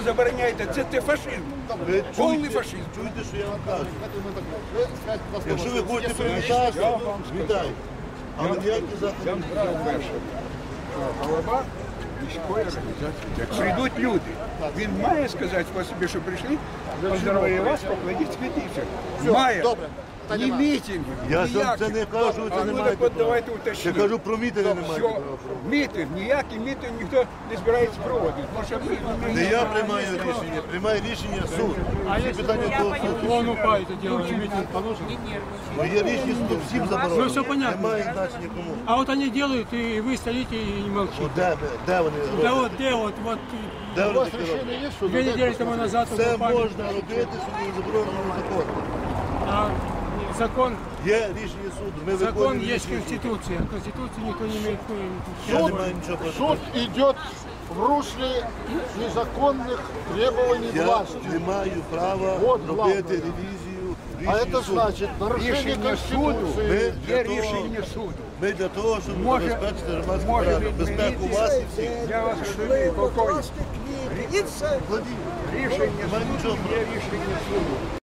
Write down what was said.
ви забороняєте, це те фашизм. Ви Повний чуєте, фашизм. чуєте, що я вам кажу? Якщо ви своє привітати, Я вам сказав. вітаю. Але ніякі Я заходи. вам сказав перше, що голова міської організації. Як прийдуть люди, він має сказати спасибі, що прийшли, поздоровую вас, покладіть квіти. Має. добре. Та Ні нема. мітингів, Я ж вам це не ніяких. кажу, ви А це не ну маєте так от права. давайте Я уточніть. кажу про мітинги не маєте Все, права. мітинг, ніякий мітинг ніхто не збирається проводити. Може, ми Не я приймаю рішення, приймає рішення суд. Всі питання до суду. Он упает, делает митинг положено. Бо є рішення суду, всім заборонено. Ну, все понятно. Немає значення кому. А вот они делают, и вы стоите и не молчите. От де, де вони Да роблять? вот, где вот, вот Де У вони вас таке роблять? рішення є суду? две недели тому назад Це упали. можна робити собі заборонено законом. А закон, Є рішення суду. Ми закон виконуємо есть рішення суду. Конституция. Конституции никто не имеет Я не Суд, маю нічого проти. суд идет в русле незаконных требований Я власти. не маю права Вот робити главное. ревізію А рішення это суду. значит нарушение Рішення суду Конституции. Ми є для того, рішення суду. ми для того, щоб Може- забезпечити громадський може порядок, безпеку відмінити- вас і всіх. Я вас розумію, полковник. Владимир, Рішення Немає суду нічого є рішення суду.